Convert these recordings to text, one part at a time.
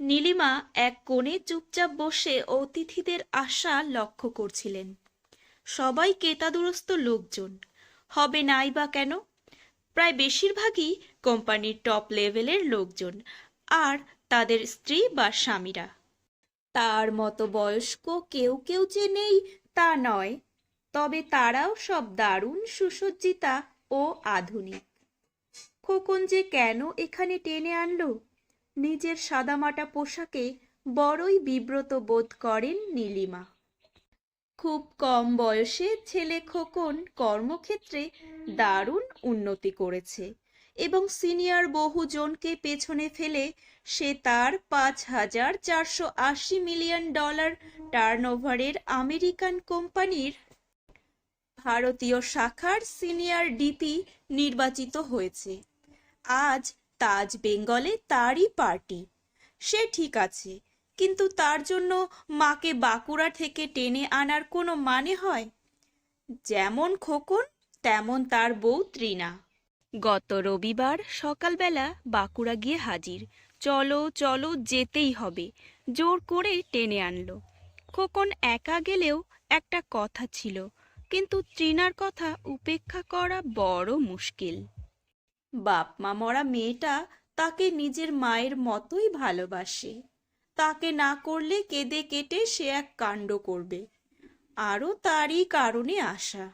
নীলিমা এক কোণে চুপচাপ বসে অতিথিদের আশা লক্ষ্য করছিলেন। সবাই কেতাদুরস্ত লোকজন। হবে নাই বা কেন? প্রায় বেশিরভাগই কোম্পানির টপ লেভেলের লোকজন আর তাদের স্ত্রী বা স্বামীরা। তার মতো বয়স্ক কেউ কেউ যে নেই তা নয়, তবে তারাও সব দারুণ সুসজ্জিতা ও আধুনিক। খোকন যে কেন এখানে টেনে আনলো? নিজের সাদামাটা পোশাকে বড়ই বিব্রত বোধ করেন নীলিমা। খুব কম বয়সে ছেলে খোকন কর্মক্ষেত্রে দারুণ উন্নতি করেছে এবং সিনিয়র বহুজনকে পেছনে ফেলে সে তার পাঁচ হাজার চারশো আশি মিলিয়ন ডলার টার্নওভারের আমেরিকান কোম্পানির ভারতীয় শাখার সিনিয়র ডিপি নির্বাচিত হয়েছে। আজ তাজ বেঙ্গলে তারই পার্টি। সে ঠিক আছে, কিন্তু তার জন্য মাকে বাঁকুড়া থেকে টেনে আনার কোনো মানে হয়? যেমন খোকন, তেমন তার বউ ত্রিনা গত রবিবার সকালবেলা বাঁকুড়া গিয়ে হাজির। চলো চলো, যেতেই হবে। জোর করে টেনে আনলো। খোকন একা গেলেও একটা কথা ছিল, কিন্তু ত্রিনার কথা উপেক্ষা করা বড় মুশকিল। বাপ মা মরা মেয়েটা তাকে নিজের মায়ের মতোই ভালোবাসে। তাকে না করলে কেঁদে কেটে সে এক কাণ্ড করবে। আরও তারই কারণে আসা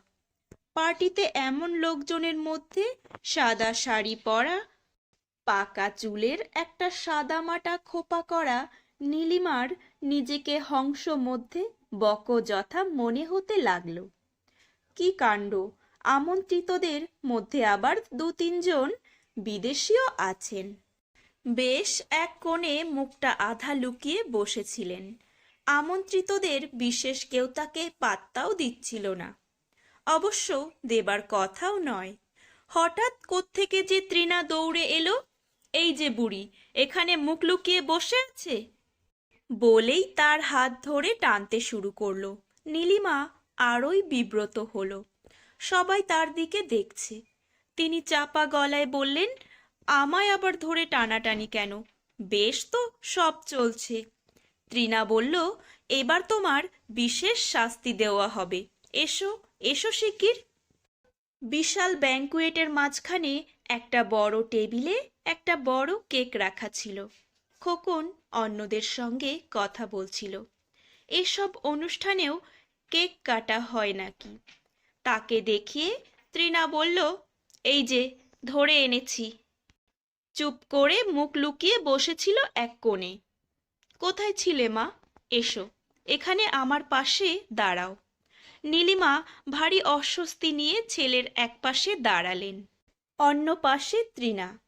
পার্টিতে এমন লোকজনের মধ্যে সাদা শাড়ি পরা, পাকা চুলের একটা সাদামাটা খোপা করা নীলিমার নিজেকে হংস মধ্যে বকযথা মনে হতে লাগল। কি কাণ্ড? আমন্ত্রিতদের মধ্যে আবার দু তিনজন বিদেশিও আছেন। বেশ এক কোণে মুখটা আধা লুকিয়ে বসেছিলেন। আমন্ত্রিতদের বিশেষ কেউ তাকে পাত্তাও দিচ্ছিল না। অবশ্য দেবার কথাও নয়। হঠাৎ কোত্থেকে যে তৃণা দৌড়ে এলো, এই যে বুড়ি, এখানে মুখ লুকিয়ে বসে আছে? বলেই তার হাত ধরে টানতে শুরু করল। নীলিমা আরই বিব্রত হলো। সবাই তার দিকে দেখছে। তিনি চাপা গলায় বললেন, আমায় আবার ধরে টানাটানি কেন? বেশ তো, সব চলছে। ত্রিনা বলল, এবার তোমার বিশেষ শাস্তি দেওয়া হবে। এসো এসো শিগগির। বিশাল ব্যাঙ্কুয়েটের মাঝখানে একটা বড় টেবিলে একটা বড় কেক রাখা ছিল। খোকন অন্যদের সঙ্গে কথা বলছিল। এসব অনুষ্ঠানেও কেক কাটা হয় নাকি? তাকে দেখিয়ে ত্রিনা বলল, এই যে, ধরে এনেছি। চুপ করে মুখ লুকিয়ে বসেছিল এক কোণে। কোথায় ছিলে মা? এসো, এখানে আমার পাশে দাঁড়াও। নীলিমা ভারী অস্বস্তি নিয়ে ছেলের এক পাশে দাঁড়ালেন। অন্য পাশে ত্রিনা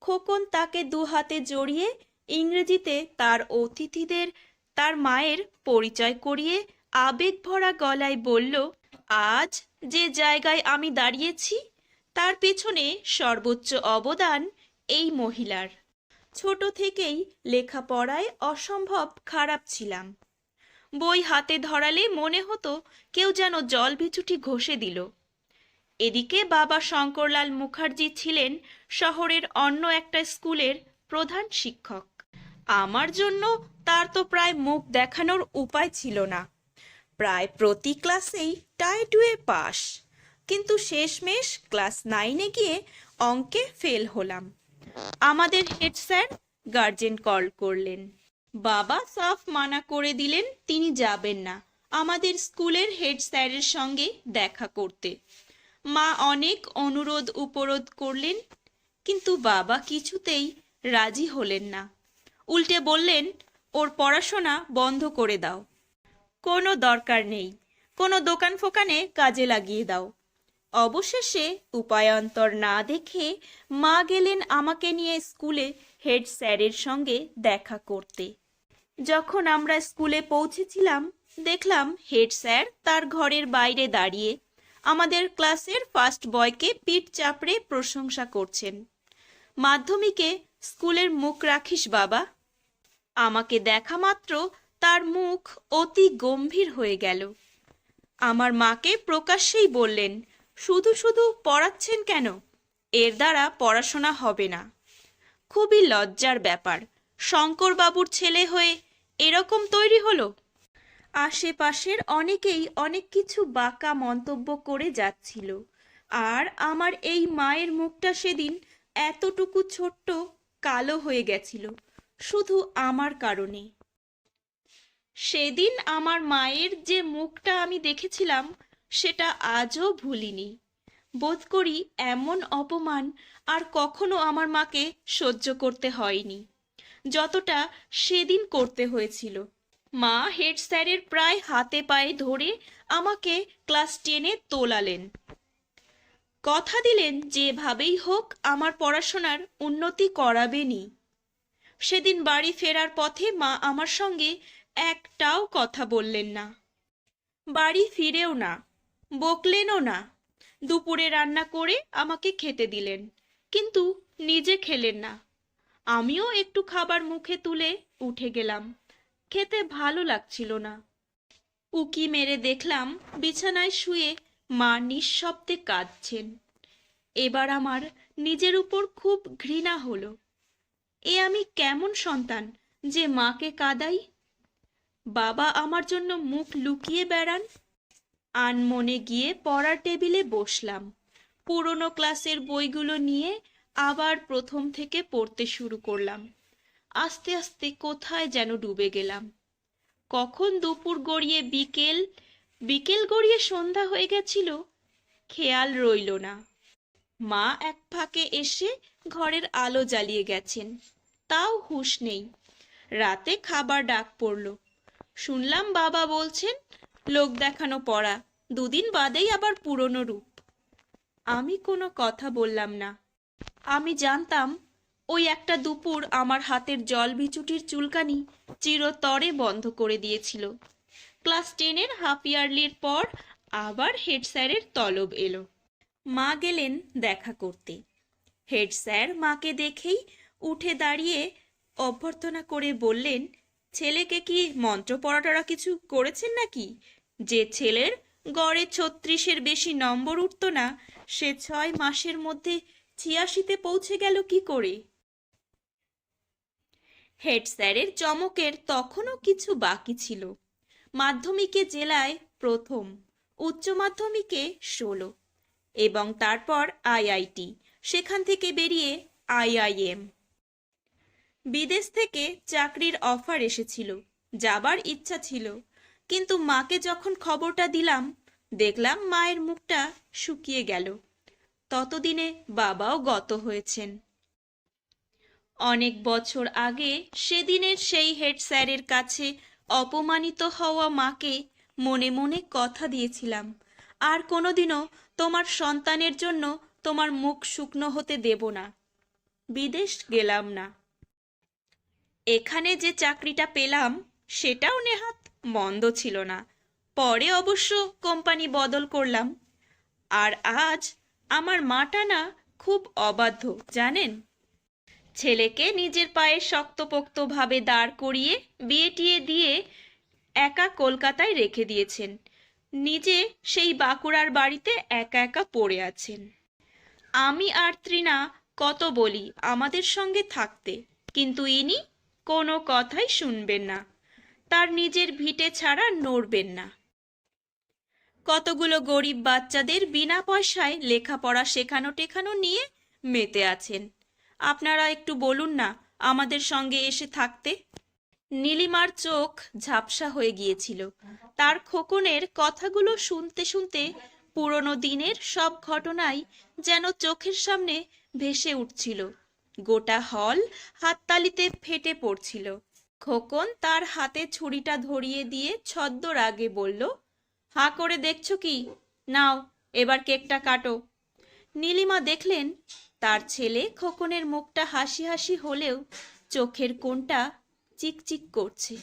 খোকন তাকে দু হাতে জড়িয়ে ইংরেজিতে তার অতিথিদের, তার মায়ের পরিচয় করিয়ে আবেগ ভরা গলায় বলল আজ যে জায়গায় আমি দাঁড়িয়েছি, তার পেছনে সর্বোচ্চ অবদান এই মহিলার। ছোট থেকেই লেখাপড়ায় অসম্ভব খারাপ ছিলাম। বই হাতে ধরালে মনে হতো কেউ যেন জল বিচুটি ঘষে দিল। এদিকে বাবা শঙ্করলাল মুখার্জি ছিলেন শহরের অন্য একটা স্কুলের প্রধান শিক্ষক। আমার জন্য তার তো প্রায় মুখ দেখানোর উপায় ছিল না। প্রায় প্রতি ক্লাসেই টাই টুয়ে পাস। কিন্তু শেষমেশ ক্লাস নাইনে গিয়ে অঙ্কে ফেল হলাম। আমাদের হেড স্যার গার্জেন কল করলেন। বাবা সাফ মানা করে দিলেন, তিনি যাবেন না। আমাদের স্কুলের হেড স্যারের সঙ্গে দেখা করতে। মা অনেক অনুরোধ উপরোধ করলেন, কিন্তু বাবা কিছুতেই রাজি হলেন না। উল্টে বললেন, ওর পড়াশোনা বন্ধ করে দাও। কোনো দরকার নেই। কোনো দোকান ফোকানে কাজে লাগিয়ে দাও। অবশেষে উপায়ান্তর না দেখে মা গেলেন আমাকে নিয়ে স্কুলে হেড স্যারের সঙ্গে দেখা করতে। যখন আমরা স্কুলে পৌঁছেছিলাম, দেখলাম হেড স্যার তার ঘরের বাইরে দাঁড়িয়ে আমাদের ক্লাসের ফার্স্ট বয়কে পিঠ চাপড়ে প্রশংসা করছেন। মাধ্যমিকে স্কুলের মুখ রাখিস বাবা। আমাকে দেখা মাত্র তার মুখ অতি গম্ভীর হয়ে গেল। আমার মাকে প্রকাশ্যেই বললেন, শুধু শুধু পড়াচ্ছেন কেন? এর দ্বারা পড়াশোনা হবে না। খুবই লজ্জার ব্যাপার। শঙ্করবাবুর ছেলে হয়ে এরকম তৈরি হলো? আশেপাশের অনেকেই অনেক কিছু বাঁকা মন্তব্য করে যাচ্ছিল। আর আমার এই মায়ের মুখটা সেদিন এতটুকু ছোট্ট, কালো হয়ে গেছিল, শুধু আমার কারণে। সেদিন আমার মায়ের যে মুখটা আমি দেখেছিলাম, সেটা আজও ভুলিনি। বোধ করি এমন অপমান আর কখনো আমার মাকে সহ্য করতে হয়নি। যতটা সেদিন করতে হয়েছিল। মা হেড স্যারের প্রায় হাতে পায়ে ধরে আমাকে ক্লাস টেনে তোলালেন। কথা দিলেন যেভাবেই হোক আমার পড়াশোনার উন্নতি করাবেনি সেদিন বাড়ি ফেরার পথে মা আমার সঙ্গে একটাও কথা বললেন না। বাড়ি ফিরেও না, বকলেনও না। দুপুরে রান্না করে আমাকে খেতে দিলেন, কিন্তু নিজে খেলেন না। আমিও একটু খাবার মুখে তুলে উঠে গেলাম, খেতে ভালো লাগছিল না। উকি মেরে দেখলাম বিছানায় শুয়ে মা নিঃশব্দে কাঁদছেন। এবার আমার নিজের উপর খুব ঘৃণা হলো। এ আমি কেমন সন্তান যে মাকে কাঁদাই বাবা আমার জন্য মুখ লুকিয়ে বেড়ান। আনমনে গিয়ে পড়ার টেবিলে বসলাম। পুরনো ক্লাসের বইগুলো নিয়ে আবার প্রথম থেকে পড়তে শুরু করলাম। আস্তে আস্তে কোথায় যেন ডুবে গেলাম। কখন দুপুর গড়িয়ে বিকেল বিকেল গড়িয়ে সন্ধ্যা হয়ে গেছিল, খেয়াল রইল না। মা এক ফাঁকে এসে ঘরের আলো জ্বালিয়ে গেছেন। তাও হুঁশ নেই। রাতে খাবার ডাক পড়ল। শুনলাম বাবা বলছেন, লোক দেখানো পড়া, দুদিন বাদেই আবার পুরনো রূপ। আমি কোনো কথা বললাম না। আমি জানতাম, ওই একটা দুপুর আমার হাতের জল বিচুটির চুলকানি চিরতরে বন্ধ করে দিয়েছিল। ক্লাস টেনের হাফ ইয়ারলির পর আবার হেড স্যারের তলব এলো। মা গেলেন দেখা করতে। হেড স্যার মাকে দেখেই উঠে দাঁড়িয়ে অভ্যর্থনা করে বললেন ছেলেকে কি মন্ত্র পড়াটরা কিছু করেছেন নাকি? যে ছেলের গড়ে ছত্রিশের বেশি নম্বর উঠত না, সে ছয় মাসের মধ্যে ছিয়াশিতে পৌঁছে গেল কি করে? হেড স্যারের চমকের তখনও কিছু বাকি ছিল। মাধ্যমিকে জেলায় প্রথম, উচ্চ মাধ্যমিকে ষোলো এবং তারপর আইআইটি, সেখান থেকে বেরিয়ে আইআইএম। বিদেশ থেকে চাকরির অফার এসেছিল। যাবার ইচ্ছা ছিল। কিন্তু মাকে যখন খবরটা দিলাম, দেখলাম মায়ের মুখটা শুকিয়ে গেল। ততদিনে বাবাও গত হয়েছেন। অনেক বছর আগে সেদিনের সেই হেড স্যারের কাছে অপমানিত হওয়া মাকে মনে মনে কথা দিয়েছিলাম, আর কোনোদিনও তোমার সন্তানের জন্য তোমার মুখ শুকনো হতে দেব না। বিদেশ গেলাম না। এখানে যে চাকরিটা পেলাম, সেটাও নেহাত মন্দ ছিল না। পরে অবশ্য কোম্পানি বদল করলাম। আর আজ আমার মাটা না খুব অবাধ্য, জানেন? ছেলেকে নিজের পায়ে শক্তপোক্তভাবে দাঁড় করিয়ে বিয়ে টিয়ে দিয়ে একা কলকাতায় রেখে দিয়েছেন। নিজে সেই বাঁকুড়ার বাড়িতে একা একা পড়ে আছেন। আমি আর ত্রিনা কত বলি আমাদের সঙ্গে থাকতে, কিন্তু ইনি কোনো কথাই শুনবেন না। তার নিজের ভিটে ছাড়া নড়বেন না। কতগুলো গরিব বাচ্চাদের বিনা পয়সায় লেখাপড়া শেখানো টেখানো নিয়ে মেতে আছেন। আপনারা একটু বলুন না, আমাদের সঙ্গে এসে থাকতে? নীলিমার চোখ ঝাপসা হয়ে গিয়েছিল। তার খোকনের কথাগুলো শুনতে শুনতে পুরনো দিনের সব ঘটনাই যেন চোখের সামনে ভেসে উঠছিল। গোটা হল হাততালিতে ফেটে পড়ছিল। খোকন তার হাতে ছুরিটা ধরিয়ে দিয়ে ছদ্ম রাগে বলল, হা করে দেখছ কি? নাও, এবার কেকটা কাটো। নীলিমা দেখলেন, তার ছেলে খোকনের মুখটা হাসি হাসি হলেও চোখের কোণটা চিকচিক করছে।